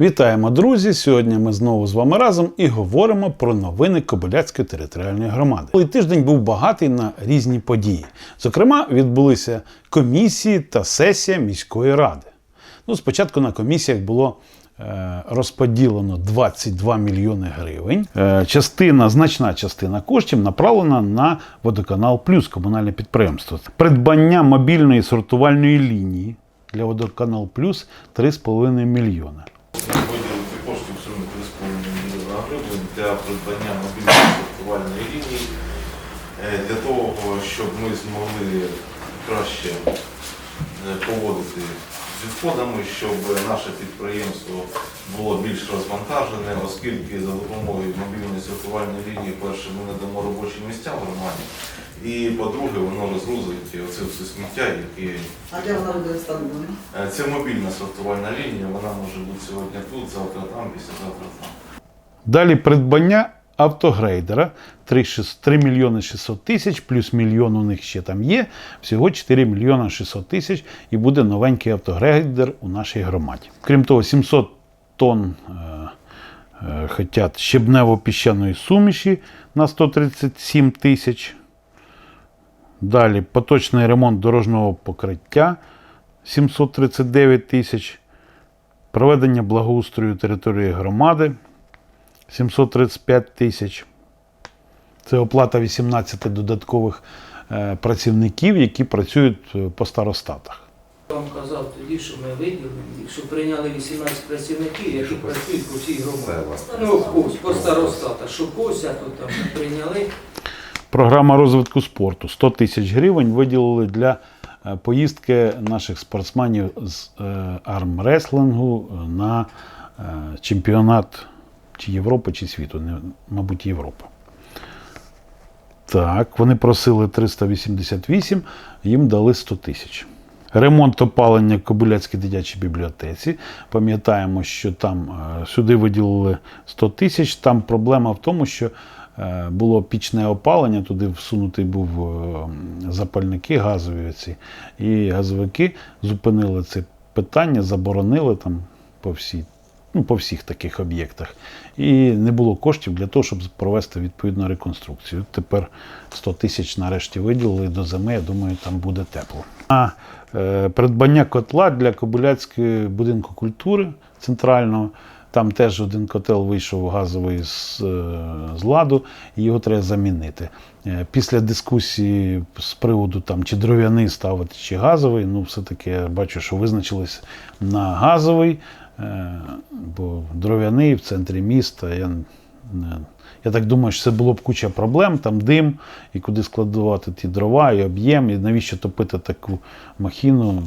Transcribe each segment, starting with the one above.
Вітаємо, друзі! Сьогодні ми знову з вами разом і говоримо про новини Кобиляцької територіальної громади. Цей тиждень був багатий на різні події. Зокрема, відбулися комісії та сесія міської ради. Ну, спочатку на комісіях було е, розподілено 22 мільйони гривень. Е, частина, значна частина коштів направлена на водоканал Плюс комунальне підприємство. Придбання мобільної сортувальної лінії для водоканал Плюс 3,5 мільйона. Виділити коштів в сумі 3,5 мільйона гривень для придбання мобільної сортувальної лінії. Е, для того, щоб ми змогли краще е, поводити з відходами, щоб наше підприємство було більш розвантажене, оскільки за допомогою мобільної сортувальної лінії, перше, ми надамо робочі місця в громаді, і по-друге, воно розгрузить оце все сміття, яке А де вона буде встановлена? Е, Це мобільна сортувальна лінія, вона може бути сьогодні тут, завтра там, післязавтра там. Далі придбання автогрейдера 3, 3 мільйони 600 тисяч, плюс мільйон у них ще там є. Всього 4 мільйони 600 тисяч і буде новенький автогрейдер у нашій громаді. Крім того, 700 тонн е, е, хотять щебнево-піщаної суміші на 137 тисяч. Далі поточний ремонт дорожнього покриття 739 тисяч. Проведення благоустрою території громади 735 тисяч. Це оплата 18 додаткових е, працівників, які працюють е, по старостатах. Я вам казав тоді, що ми виділили, що прийняли 18 працівників, які працюють по всій громаді. Ну, по старостатах, що а то там прийняли. Програма розвитку спорту 100 тисяч гривень виділили для е, поїздки наших спортсменів з е, армреслингу на е, чемпіонат чи Європи, чи світу, мабуть, Європи. Так, вони просили 388, їм дали 100 тисяч. Ремонт опалення Кобиляцькій дитячій бібліотеці. Пам'ятаємо, що там сюди виділили 100 тисяч. Там проблема в тому, що було пічне опалення, туди всунутий був е, запальники газові оці, і газовики зупинили це питання, заборонили там по всій. Ну, по всіх таких об'єктах. І не було коштів для того, щоб провести відповідну реконструкцію. Тепер 100 тисяч нарешті виділили до зими, я думаю, там буде тепло. А е, придбання котла для Кобиляцького будинку культури центрального. Там теж один котел вийшов газовий з, е, з ладу, і його треба замінити. Е, Після дискусії з приводу там, чи дров'яний ставити, чи газовий, ну все-таки я бачу, що визначились на газовий, е, бо дров'яний в центрі міста. Я, я так думаю, що це було б куча проблем, там дим, і куди складувати ті дрова, і об'єм, і навіщо топити таку махіну.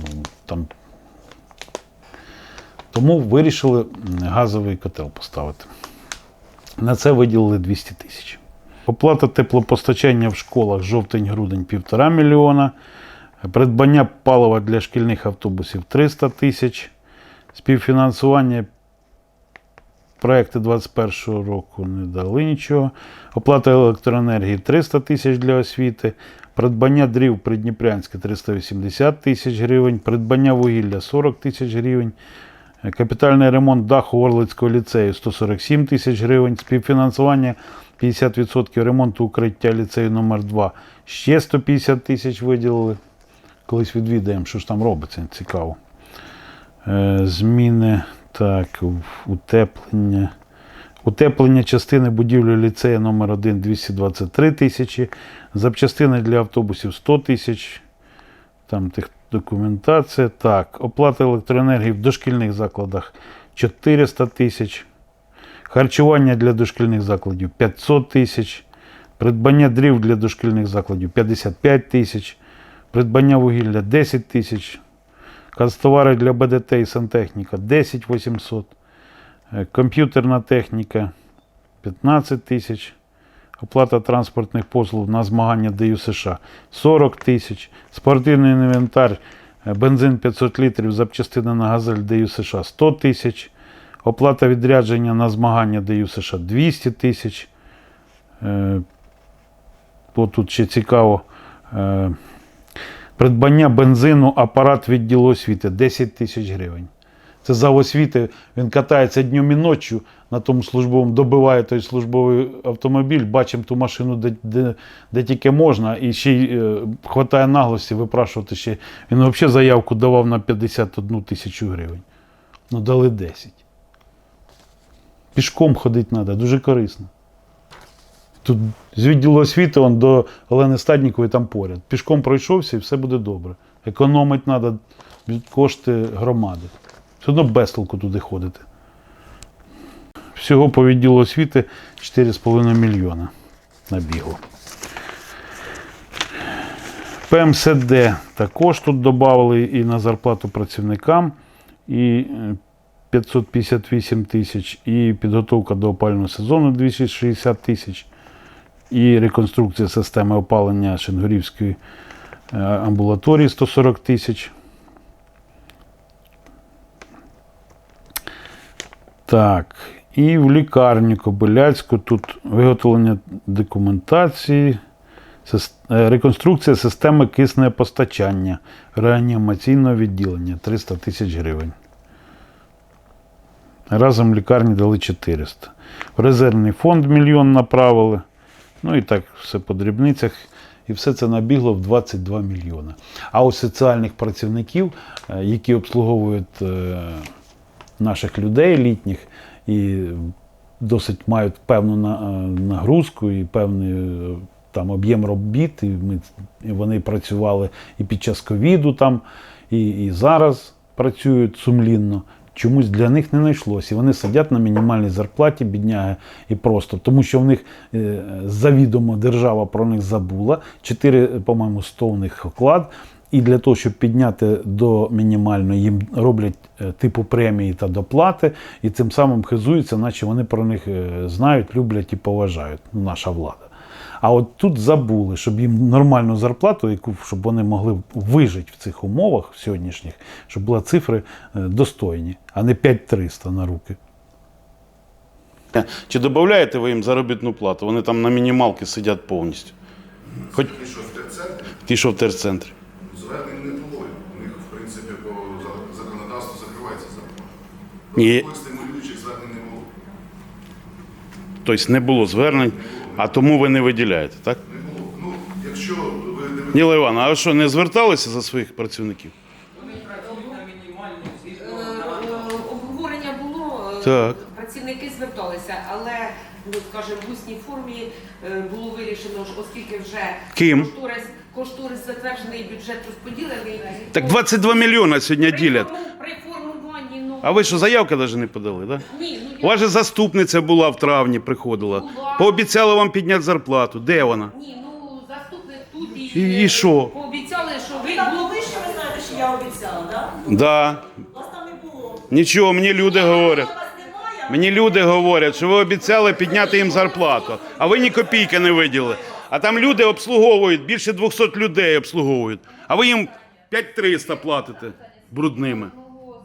Там тому вирішили газовий котел поставити. На це виділили 200 тисяч. Оплата теплопостачання в школах жовтень-грудень 1,5 мільйона. Придбання палива для шкільних автобусів 300 тисяч. Співфінансування проекти 2021 року не дали нічого. Оплата електроенергії 300 тисяч для освіти. Придбання дрів Придніпрянське 380 тисяч гривень. Придбання вугілля 40 тисяч гривень. Капітальний ремонт даху Орлицького ліцею 147 тисяч гривень. Співфінансування 50% ремонту укриття ліцею номер 2 ще 150 тисяч виділили. Колись відвідаємо, що ж там робиться, цікаво. Е, Зміни так, утеплення. Утеплення частини будівлі ліцею номер 1 223 тисячі. Запчастини для автобусів 100 тисяч. Там тих документація. Так, оплата електроенергії в дошкільних закладах 400 тисяч. Харчування для дошкільних закладів 500 тисяч. Придбання дрів для дошкільних закладів 55 тисяч. Придбання вугілля 10 тисяч. Канцтовари для БДТ і сантехніка 10 800. Е, Комп'ютерна техніка 15 тисяч. Оплата транспортних послуг на змагання ДЮ США 40 тисяч. Спортивний інвентар, е, бензин 500 літрів, запчастини на газель ДЮ США 100 тисяч. Оплата відрядження на змагання ДЮ США 200 тисяч. Е, тут ще цікаво. е, Придбання бензину, апарат відділу освіти 10 тисяч гривень. Це зав освіти, він катається днем і ночі на тому службовому, добиває той службовий автомобіль, бачимо ту машину, де, де, де тільки можна, і ще й е, хватає наглості випрашувати ще. Він взагалі заявку давав на 51 тисячу гривень. Ну, дали 10. Пішком ходити треба, дуже корисно. Тут з відділу освіти он до Олени Стаднікової там поряд. Пішком пройшовся і все буде добре. Економить треба кошти громади. Все одно без толку туди ходити. Всього по відділу освіти 4,5 мільйона набігло. ПМСД також тут додали і на зарплату працівникам, і е, 558 тисяч, і підготовка до опалювального сезону 260 тисяч, і реконструкція системи опалення Шенгурівської е, амбулаторії 140 тисяч. Так, і в лікарні Кобиляцьку тут виготовлення документації, е, реконструкція системи киснепостачання реанімаційного відділення 300 тисяч гривень. Разом в лікарні дали 400. В резервний фонд мільйон направили. Ну і так, все по дрібницях. І все це набігло в 22 мільйони. А у соціальних працівників, е, які обслуговують е, наших людей літніх і досить мають певну е, нагрузку і певний е, там об'єм робіт. І ми, і вони працювали і під час ковіду там, і, і зараз працюють сумлінно. Чомусь для них не знайшлося. І вони сидять на мінімальній зарплаті, бідняги, і просто, тому що в них е, завідомо держава про них забула. Чотири, по-моєму, 100 у них оклад. І для того, щоб підняти до мінімальної, їм роблять е, типу премії та доплати, і цим самим хизуються, наче вони про них е, знають, люблять і поважають. ну, Наша влада. А от тут забули, щоб їм нормальну зарплату, яку щоб вони могли вижити в цих умовах сьогоднішніх, щоб були цифри е, достойні, а не 5300 на руки. Чи додаєте ви їм заробітну плату? Вони там на мінімалки сидять повністю. Хоч Ті, що в терцентрі, звернень не було. У них, в принципі, по законодавству закривається зарплата. Ні. Тобто стимулюючих звернень не було. Тобто не було звернень, а тому ви не виділяєте, так? Не було. Ну, якщо ви дивитесь, Ніла Івановна, а ви що, не зверталися за своїх працівників? Вони працюють на мінімальну згідно Е, е, Обговорення було, е, Так. працівники зверталися, але, ну скажімо, в усній формі е, було вирішено, що оскільки вже Ким? кошторис, кошторис затверджений, бюджет розподілений. Так то 22 мільйона сьогодні ділять. При формуванні, ну, А ви що, заявки навіть не подали, так? ні, ну, У вас же заступниця була в травні, приходила. Була. Пообіцяла вам підняти зарплату. Де вона? ні, ну, заступник тут і, І- і що? пообіцяли, що ви Так, було ви що ви знаєте, що я обіцяла, так? Да. Вас там не було. Нічого, мені люди говорять. Вас немає, Мені люди говорять, що ви обіцяли підняти їм зарплату, а ви ні копійки не виділи. А там люди обслуговують, більше 200 людей обслуговують. А ви їм 5300 платите брудними. Ну?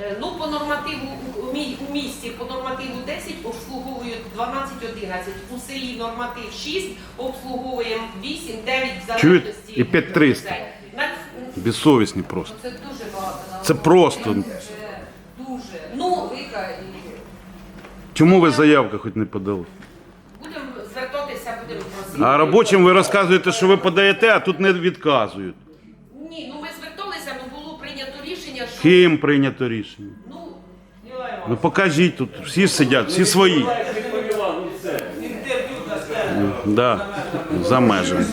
Е, Ну, по нормативу у- місті по нормативу 10 обслуговують 12-11. У селі норматив 6, обслуговуємо 8-9 в залежності. І 5300. людей. Безсовісні просто. Це дуже багато Це просто. Це дуже Ну, велика і Чому ви заявки хоч не подали? будемо звертатися, будемо просити. А робочим ви розказуєте, що ви подаєте, а тут не відказують. Ні, ну ми зверталися, ну було прийнято рішення, що... Ким прийнято рішення? Ну, Ну покажіть тут, всі сидять, всі свої. Да, за межами.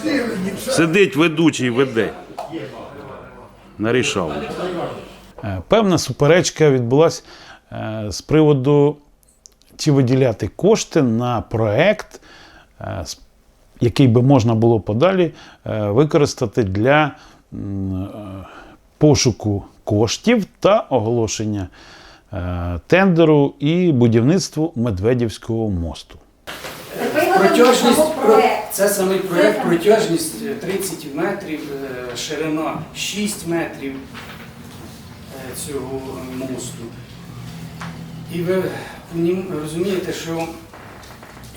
Сидить ведучий веде. Нарішав. Е, Певна суперечка відбулася е, з приводу, чи виділяти кошти на проект, е, який би можна було подалі е, використати для е, пошуку коштів та оголошення тендеру і будівництву Медведівського мосту. Протяжність це самий проєкт, протяжність е, 30 метрів, ширина 6 метрів цього мосту. І ви розумієте, що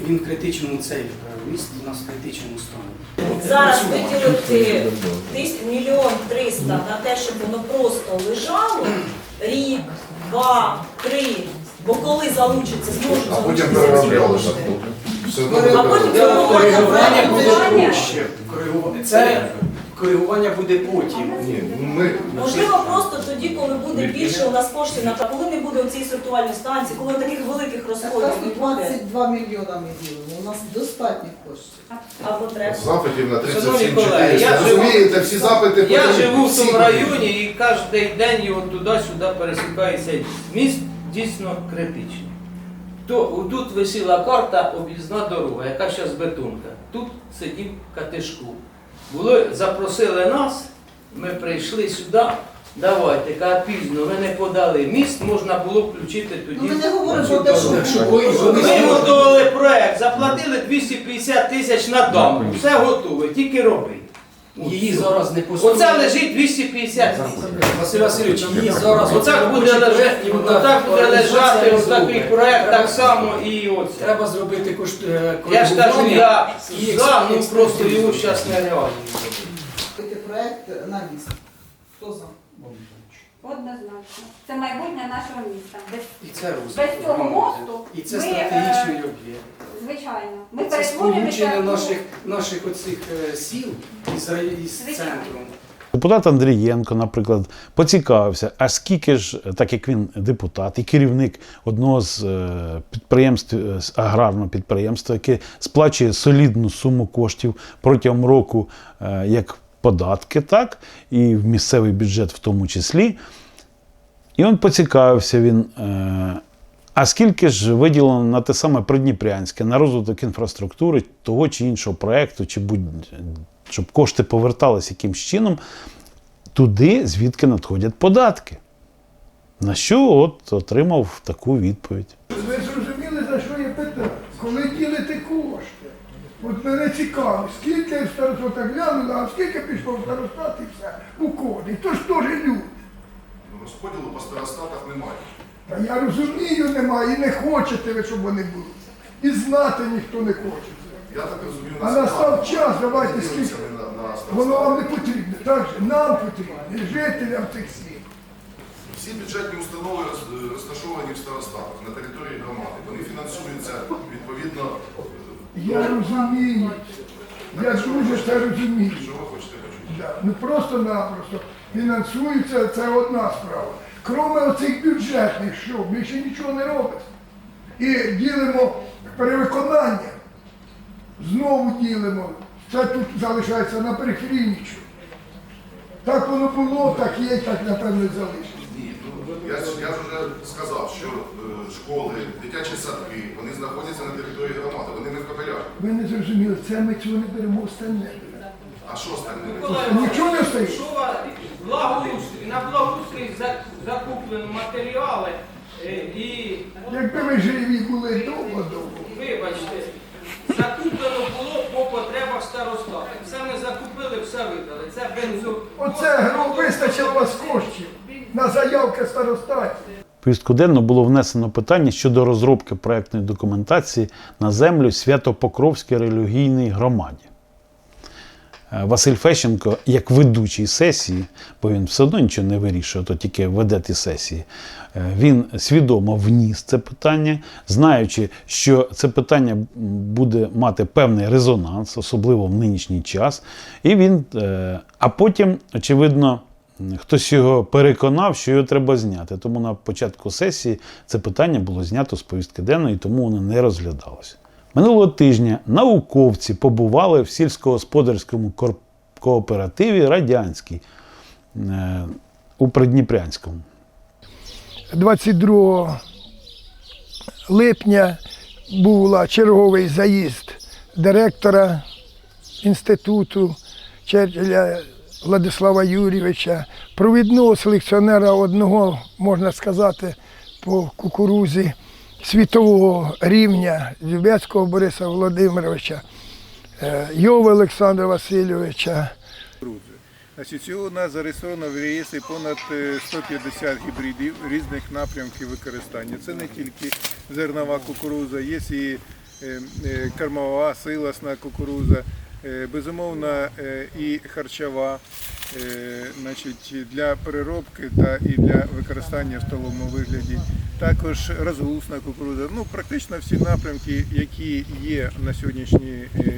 Він в критичному цей міст у нас в критичному стані. Зараз виділити мільйон триста на те, щоб воно просто лежало рік, два, три. Бо коли залучиться, зможуть А потім залучитися ці переробляли. кошти. А потім Коригування буде. Коригування- Це коригування буде потім. Ні, ну ми Можливо, просто тоді, коли буде більше у нас коштів на коли не буде цієї сортувальної станції, коли таких великих розходів не буде, 22 мільйона ми ділимо. У нас достатньо коштів. а потреб. запитів на Шановні 37 колеги, я живу- Розумієте, всі запити Я потрібні, живу в всі цьому потрібні. районі і кожен день його туди-сюди пересікається. Міст дійсно критичний. То тут висіла карта об'їзна дорога, яка зараз бетонка. Тут сидів катишку. Було, запросили нас, ми прийшли сюди. Давайте, ка пізно, ви не подали міст, можна було включити тоді. Ну, ми не говоримо про те, що Ми готували проект, заплатили 250 тисяч на дом. Все готове, тільки роби. Її зараз не построїть. Оце лежить 250 тисяч. Василь Васильович, її зараз Отак буде лежати, отак буде лежати ось такий проект, так само і оце. Треба зробити кошт е, Я ж кажу, я за, ну просто його зараз нереально. Це проект на місць. Хто за? Однозначно. Це майбутнє нашого міста. Без, І це розвиток без цього мосту І це ми, стратегічний е, об'єкт. звичайно. Ми Це сполучення ну, наших, наших оцих е, сіл із, рай- із Звичайно. центром. Депутат Андрієнко, наприклад, поцікавився, а скільки ж, так як він депутат і керівник одного з е, підприємств, е, з аграрного підприємства, яке сплачує солідну суму коштів протягом року е, як податки, так, і в місцевий бюджет в тому числі. І він поцікавився він. Е, а скільки ж виділено на те саме Придніпрянське, на розвиток інфраструктури того чи іншого проєкту, чи будь, щоб кошти повертались якимсь чином туди, звідки надходять податки? На що от отримав таку відповідь. Ви зрозуміли, за що я питаю? Коли ділите кошти? От мене цікаво, скільки староста глянула, а скільки пішло в все уходить. То ж теж люди. Розподілу по старостатах немає. Та я розумію, немає, і не хочете ви, щоб вони були. І знати ніхто не хоче. Я так розумію, А настав час, давайте скільки. Воно вам не потрібно. Так же нам потрібно, і жителям цих сіл. Всі бюджетні установи розташовані в старостатах на території громади. Вони фінансуються відповідно. Я розумію. Я дуже це розумію. Що ви хочете почути? Да. Ну просто-напросто фінансується це одна справа. Кроме оцих бюджетних, що ми ще нічого не робимо. І ділимо перевиконання. Знову ділимо. Це тут залишається на периферії нічого. Так воно було, так є, так напевно і залишиться. Ні, ну, я, ж- я вже сказав, що е, школи, дитячі садки, вони знаходяться на території громади, вони не в капелях. Ви не зрозуміли, це ми цього не беремо остальне. А що остальне? Нічого не стоїть. Благоустрій, на благоустрій за- закуплено матеріали е, і, Якби ви живі були довго-довго. вибачте, закуплено було по потребах старостатів. Все ми закупили, все видали. Це бензо. Оце гро вистачило вас коштів на заявки старостатів. В повістку денну було внесено питання щодо розробки проектної документації на землю Свято-Покровській релігійній громаді. Е, Василь Фещенко, як ведучий сесії, бо він все одно нічого не вирішує, то тільки веде ті сесії, е, він свідомо вніс це питання, знаючи, що це питання буде мати певний резонанс, особливо в нинішній час. І він, е, а потім, очевидно, хтось його переконав, що його треба зняти. Тому на початку сесії це питання було знято з повістки денної, тому воно не розглядалося. Минулого тижня науковці побували в сільськогосподарському кооперативі Радянський е, у Придніпрянському. 22 липня був черговий заїзд директора інституту Черчилля Владислава Юрійовича, провідного селекціонера одного, можна сказати, по кукурузі світового рівня Зюбецького Бориса Володимировича, е, Йова Олександра Васильовича. Значить, всього у нас зареєстровано в реєстрі понад е, 150 гібридів різних напрямків використання. Це не тільки зернова кукуруза, є і е, е, кормова, силосна кукуруза, е, безумовно, е, і харчова, е, значить, для переробки та і для використання в столовому вигляді. Також розгусна кукуруза. Ну, практично всі напрямки, які є на сьогоднішній е,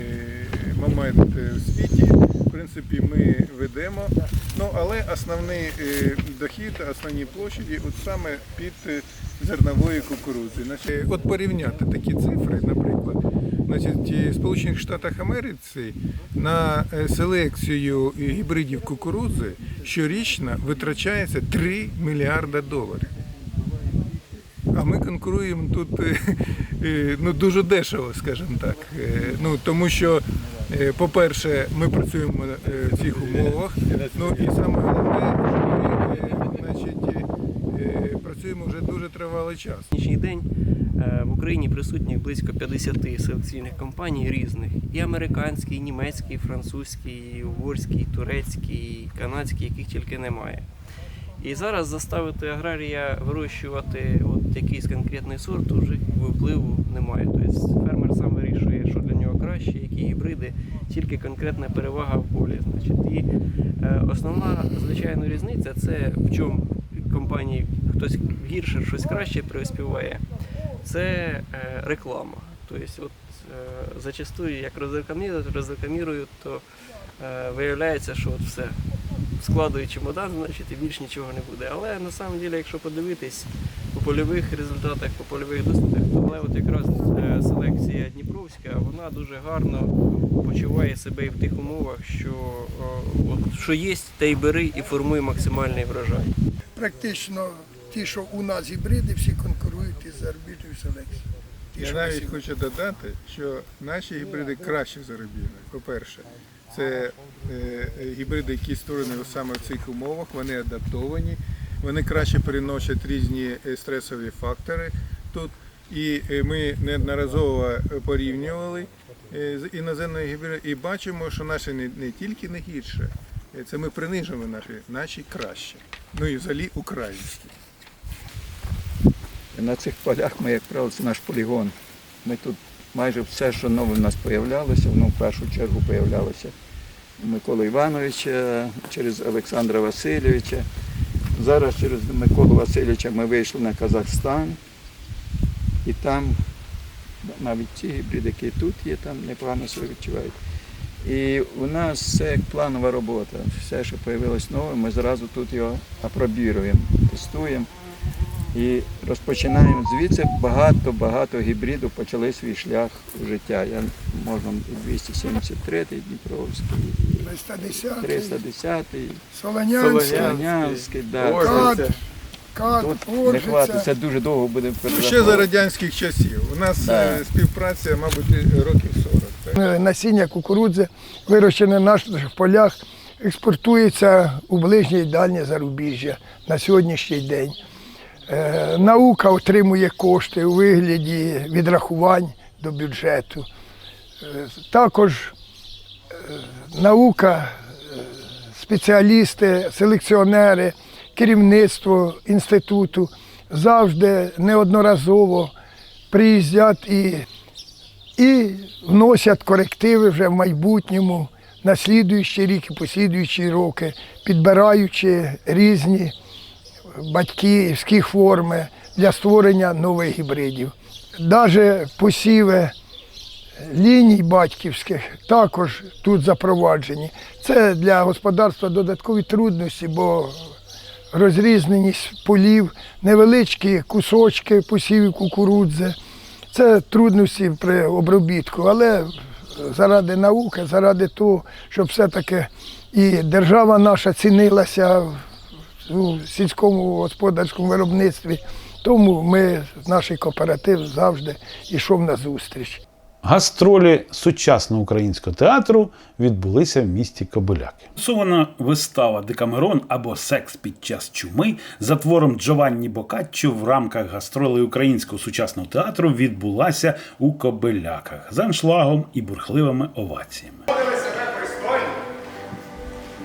момент е, в світі, в принципі, ми ведемо. Ну, але основний е, дохід, основні площаді от саме під зернової кукурудзи. От порівняти такі цифри, наприклад, значить, в Сполучених Штатах Америці на селекцію гібридів кукурудзи щорічно витрачається 3 мільярда доларів. А ми конкуруємо тут е, е, ну, дуже дешево, скажімо так. Е, Ну, тому що, по-перше, ми працюємо в цих умовах. Ну і саме головне, значить, працюємо вже дуже тривалий час. сьогоднішній день в Україні присутні близько 50 селекційних компаній різних: і американські, і німецькі, і французькі, і угорські, і турецькі, і канадські, яких тільки немає. І зараз заставити аграрія вирощувати от якийсь конкретний сорт уже впливу немає. Тобто фермер сам вирішує, що для нього краще, які гібриди, тільки конкретна перевага в полі. Значить, і е, основна звичайно різниця це в чому компанії хтось гірше, щось краще приспіває. Це е, реклама. Тобто, от е, зачастую, як розрекламірують, то е, виявляється, що от все складує чемодан, значить і більш нічого не буде. Але на самом деле, якщо подивитись по польових результатах, по польових дослідах, то але от якраз е, селекція Дніпровська, вона дуже гарно почуває себе і в тих умовах, що от, що є, те й бери і формує максимальний врожай. Практично ті, що у нас гібриди, всі конкурують із зарубіжною селекцією. Я навіть хочу додати, що наші гібриди кращі за. По-перше, це е, гібриди, які створені саме в цих умовах, вони адаптовані, вони краще переносять різні е, стресові фактори тут. І е, ми неодноразово порівнювали е, з іноземною гібридами і бачимо, що наші не, тільки не гірше, е, це ми принижуємо наші, наші краще. Ну і взагалі українські. На цих полях ми, як правило, це наш полігон. Ми тут майже все, що нове в нас появлялося, воно в першу чергу появлялося у Миколи Івановича, через Олександра Васильовича. Зараз через Миколу Васильовича ми вийшли на Казахстан. І там навіть ті гібриди, які тут є, там непогано себе відчувають. І у нас все як планова робота. Все, що з'явилось нове, ми зразу тут його апробіруємо, тестуємо. І розпочинаємо звідси багато-багато гібридів почали свій шлях у життя. Я можна і 273 Дніпровський, і 310, 310 Солонянський, Солонянський, да. Кат, Кат, Тут не хватить, це дуже довго буде Ну, Ще за радянських часів. У нас Да. е, співпраця, мабуть, років 40. Е, Насіння кукурудзи, вирощене на наших полях, експортується у ближнє і дальнє зарубіжжя на сьогоднішній день. Е, Наука отримує кошти у вигляді відрахувань до бюджету. Е, Також е, наука, спеціалісти, селекціонери, керівництво інституту завжди неодноразово приїздять і і вносять корективи вже в майбутньому на слідуючий рік і послідуючі роки, підбираючи різні батьківські форми для створення нових гібридів. Навіть посіви ліній батьківських також тут запроваджені. Це для господарства додаткові трудності, бо розрізненість полів, невеличкі кусочки посівів кукурудзи. Це трудності при обробітку, але заради науки, заради того, щоб все-таки і держава наша цінилася у сільському господарському виробництві. Тому ми, наш кооператив завжди йшов на зустріч. Гастролі сучасного українського театру відбулися в місті Кобиляки. Сувана вистава Декамерон або Секс під час чуми за твором Джованні Бокаччо в рамках гастролей українського сучасного театру відбулася у Кобиляках з аншлагом і бурхливими оваціями. Поводили себе пристойно.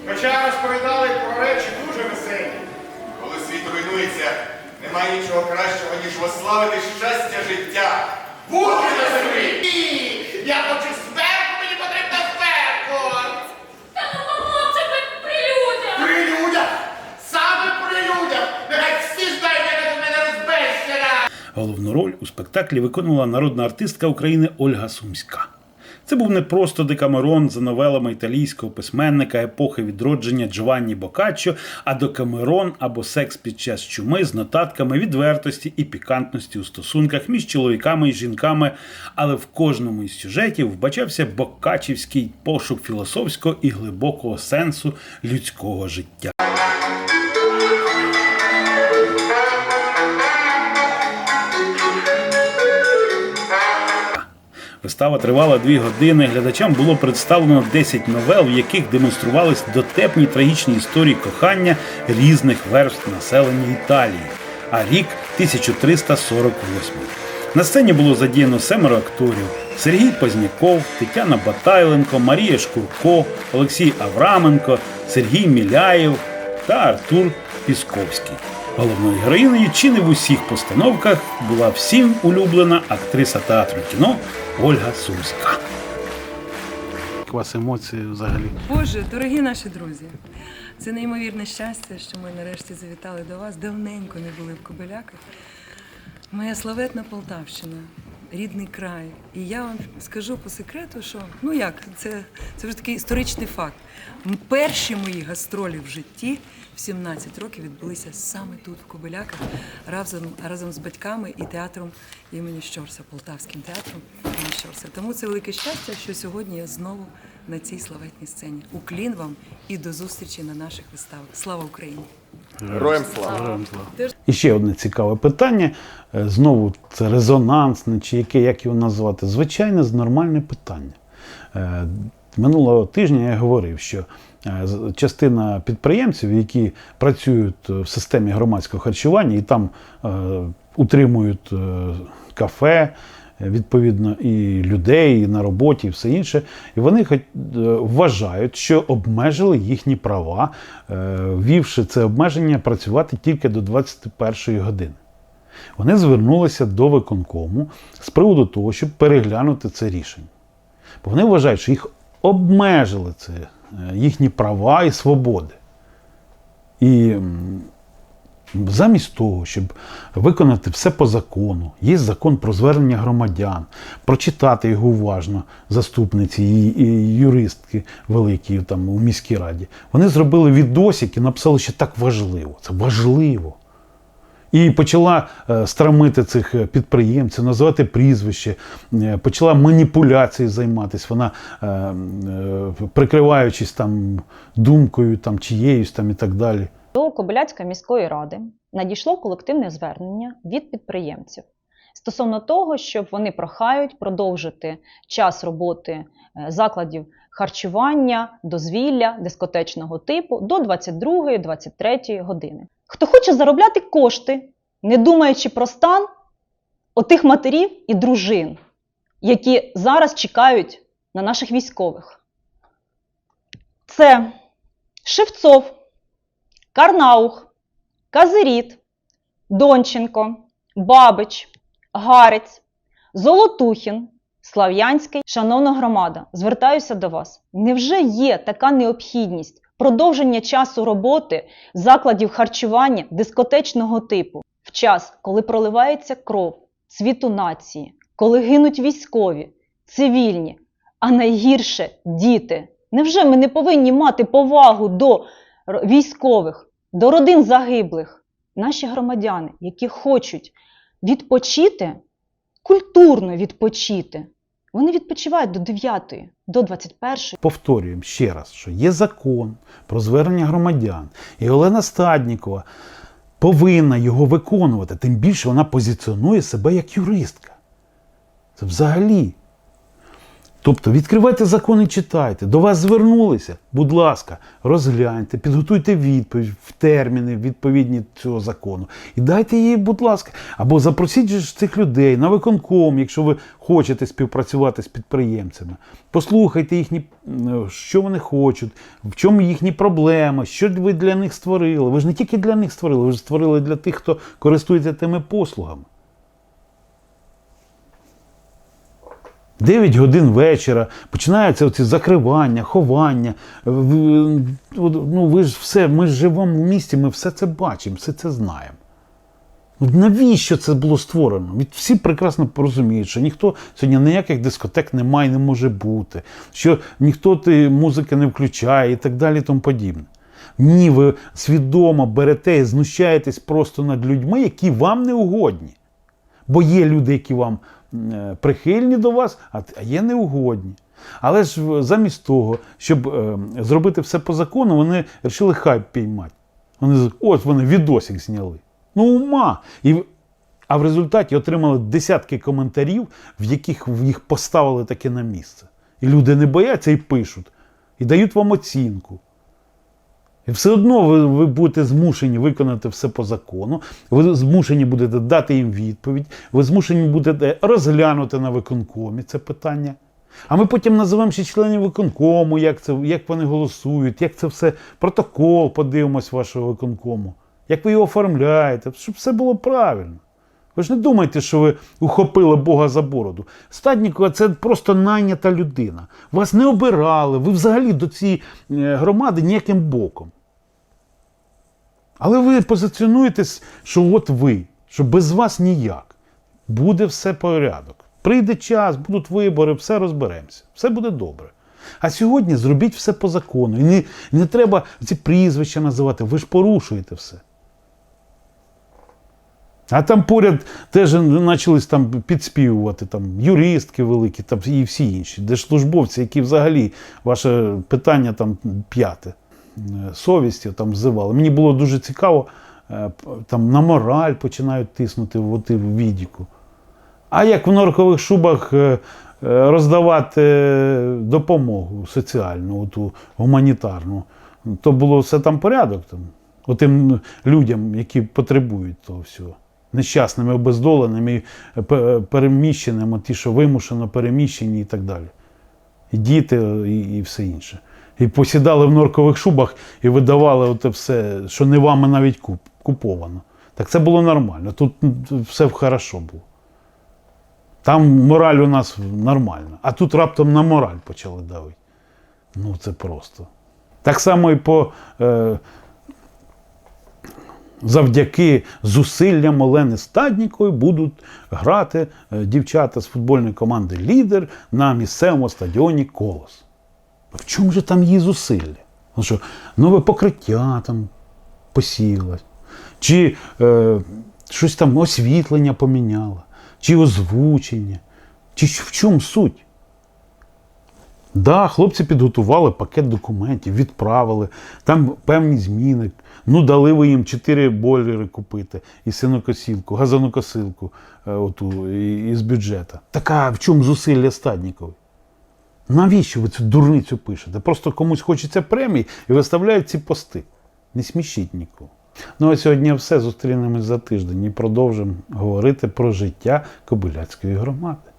Хоча розповідали про речі немає нічого кращого, ніж вославити щастя життя. Бути на землі! Ні! Я хочу сверху, мені потрібна сверху! Це при людях! При людях! Саме при людях! Нехай всі знають, яка в мене розбещена! Головну роль у спектаклі виконувала народна артистка України Ольга Сумська. Це був не просто Декамерон за новелами італійського письменника епохи відродження Джованні Бокаччо, а Декамерон або секс під час чуми з нотатками відвертості і пікантності у стосунках між чоловіками і жінками. Але в кожному із сюжетів вбачався бокачівський пошук філософського і глибокого сенсу людського життя. Вистава тривала дві години. Глядачам було представлено 10 новел, в яких демонструвались дотепні трагічні історії кохання різних верств населення Італії. А рік 1348. На сцені було задіяно семеро акторів: Сергій Позняков, Тетяна Батайленко, Марія Шкурко, Олексій Авраменко, Сергій Міляєв та Артур Пісковський. Головною героїнею чи не в усіх постановках була всім улюблена актриса театру кіно Ольга Сумська. Вас емоції взагалі? Боже, дорогі наші друзі, це неймовірне щастя, що ми нарешті завітали до вас. Давненько не були в Кобиляках. Моя славетна Полтавщина, рідний край. І я вам скажу по секрету, що ну як, це, це вже такий історичний факт. Перші мої гастролі в житті в 17 років відбулися саме тут, в Кобиляках, разом, разом з батьками і театром імені Щорса, Полтавським театром імені Щорса. Тому це велике щастя, що сьогодні я знову на цій славетній сцені. Уклін вам і до зустрічі на наших виставах. Слава Україні! Героям слава! І ще одне цікаве питання. Е, Знову це резонансне, чи яке, як його назвати? Звичайне, нормальне питання. Е, Минулого тижня я говорив, що е, частина підприємців, які працюють в системі громадського харчування і там утримують кафе, відповідно, і людей, і на роботі, і все інше. І вони е, вважають, що обмежили їхні права, е, ввівши це обмеження працювати тільки до 21 години. Вони звернулися до виконкому з приводу того, щоб переглянути це рішення. Бо вони вважають, що їх обмежили це, е, їхні права і свободи. І замість того, щоб виконати все по закону, є закон про звернення громадян, прочитати його уважно заступниці і, юристки великі там у міській раді, вони зробили відосик і написали, що так важливо. Це важливо. І почала е, страмити цих е, підприємців, називати прізвище, е, почала маніпуляцією займатися. Вона, прикриваючись там думкою там, чиєюсь там і так далі. До Кобиляцької міської ради надійшло колективне звернення від підприємців стосовно того, щоб вони прохають продовжити час роботи е, закладів харчування, дозвілля дискотечного типу до 22-23 години. Хто хоче заробляти кошти, не думаючи про стан отих матерів і дружин, які зараз чекають на наших військових. Це Шевцов, Карнаух, Казиріт, Донченко, Бабич, Гарець, Золотухін, Слав'янський. Шановна громада, звертаюся до вас. Невже є така необхідність продовження часу роботи закладів харчування дискотечного типу в час, коли проливається кров цвіту нації, коли гинуть військові, цивільні, а найгірше діти? Невже ми не повинні мати повагу до військових, до родин загиблих, наші громадяни, які хочуть відпочити, культурно відпочити, вони відпочивають до 9, до 21. Повторюємо ще раз, що є закон про звернення громадян, і Олена Стаднікова повинна його виконувати. Тим більше вона позиціонує себе як юристка. Це взагалі. Тобто відкривайте закон і читайте. До вас звернулися. Будь ласка, розгляньте, підготуйте відповідь в терміни відповідні цього закону. І дайте її, будь ласка. Або запросіть цих людей на виконком, якщо ви хочете співпрацювати з підприємцями. Послухайте їхні, що вони хочуть, в чому їхні проблеми, що ви для них створили. Ви ж не тільки для них створили, ви ж створили для тих, хто користується тими послугами. 9 годин вечора, починаються оці закривання, ховання. Ну, ви ж все, ми ж живемо в місті, ми все це бачимо, все це знаємо. Навіщо це було створено? Всі прекрасно розуміють, що ніхто сьогодні ніяких дискотек немає, не може бути, що ніхто ти музики не включає і так далі, і тому подібне.Ні, ви свідомо берете і знущаєтесь просто над людьми, які вам не угодні. Бо є люди, які вам прихильні до вас, а є неугодні. Але ж замість того, щоб е, зробити все по закону, вони вирішили хайп піймати. Вони от вони відосик зняли. Ну, ума. І, а в результаті отримали десятки коментарів, в яких їх поставили таке на місце. І люди не бояться і пишуть, і дають вам оцінку. І все одно ви, ви будете змушені виконати все по закону, ви змушені будете дати їм відповідь, ви змушені будете розглянути на виконкомі це питання. А ми потім називаємо ще членів виконкому, як, це, як вони голосують, як це все, протокол подивимось вашого виконкому, як ви його оформляєте, щоб все було правильно. Ви ж не думайте, що ви ухопили Бога за бороду. Стаднікова це просто найнята людина. Вас не обирали, ви взагалі до цієї е, громади ніяким боком. Але ви позиціонуєтесь, що от ви, що без вас ніяк. Буде все порядок. Прийде час, будуть вибори, все розберемося. Все буде добре. А сьогодні зробіть все по закону. І не, не треба ці прізвища називати, ви ж порушуєте все. А там поряд теж почались там підспівувати там, юристки великі там, і всі інші, держслужбовці, які взагалі ваше питання там п'яте совісті там взивали. Мені було дуже цікаво, е, там на мораль починають тиснути в відіку. А як в норкових шубах е, е, роздавати е, допомогу соціальну, оту гуманітарну, то було все там порядок. Там. Отим людям, які потребують того всього. Нещасними, обездоленими, е, переміщеними, ті, що вимушено переміщені і так далі. І діти, і, і все інше. І посідали в норкових шубах і видавали оте все, що не вами навіть куп, куповано. Так це було нормально. Тут все хорошо було. Там мораль у нас нормальна, а тут раптом на мораль почали давити. Ну це просто. Так само і по. Е, завдяки зусиллям Олени Стаднікової будуть грати е, дівчата з футбольної команди Лідер на місцевому стадіоні Колос. В чому же там її зусилля? Ну що, нове покриття там посілось, чи е, щось там освітлення поміняло, чи озвучення, чи в чому суть? Да, хлопці підготували пакет документів, відправили, там певні зміни. Ну, дали ви їм 4 бойлери купити, і синокосілку, газонокосилку е, оту, і- із бюджету. Така в чому зусилля Стаднікової? Навіщо ви цю дурницю пишете? Просто комусь хочеться премії і виставляють ці пости. Не смішіть нікого. Ну а сьогодні все. Зустрінемось за тиждень і продовжимо говорити про життя Кобиляцької громади.